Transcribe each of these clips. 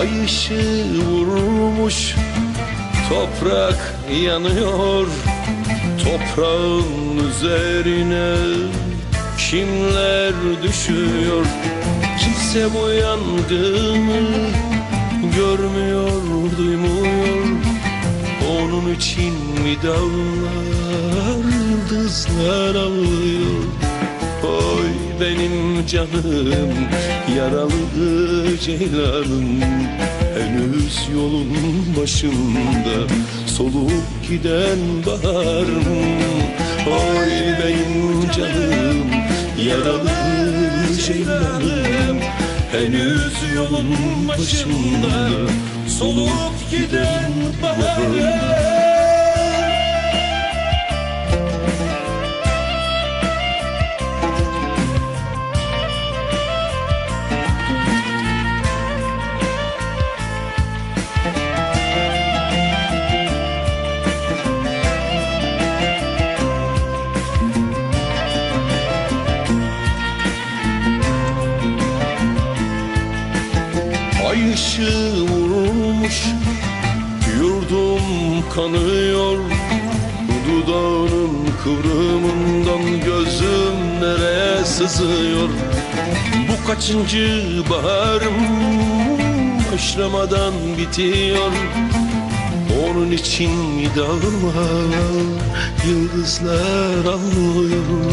ışığı vurmuş Toprak yanıyor. Toprağın üzerine Kimler düşüyor. Kimse bu yangını Görmüyor, duymuyor. Onun için mi dağlar Yıldızlar ağlıyor Oy benim canım Yaralı ceylanım. Henüz yolun başında Solup giden baharım Oy benim canım Yaralı ceylanım. Henüz yolun başında Solup giden baharım Ay ışığı vurmuş Yurdum kanıyor. Dudağının kıvrımından Gözüm nereye sızıyor? Bu kaçıncı baharım Başlamadan bitiyor. Onun için dağlar Yıldızlar ağlıyor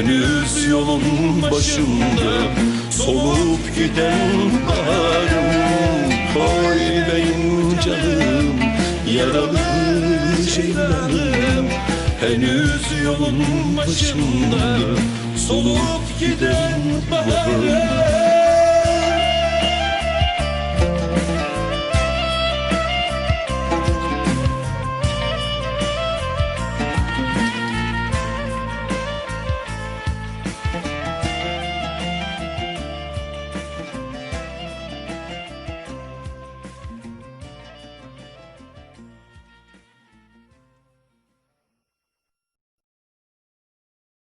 Henüz yolun başında Solup giden baharım. Oy benim canım Yaralı ceylanım Henüz yolun başında Solup giden baharım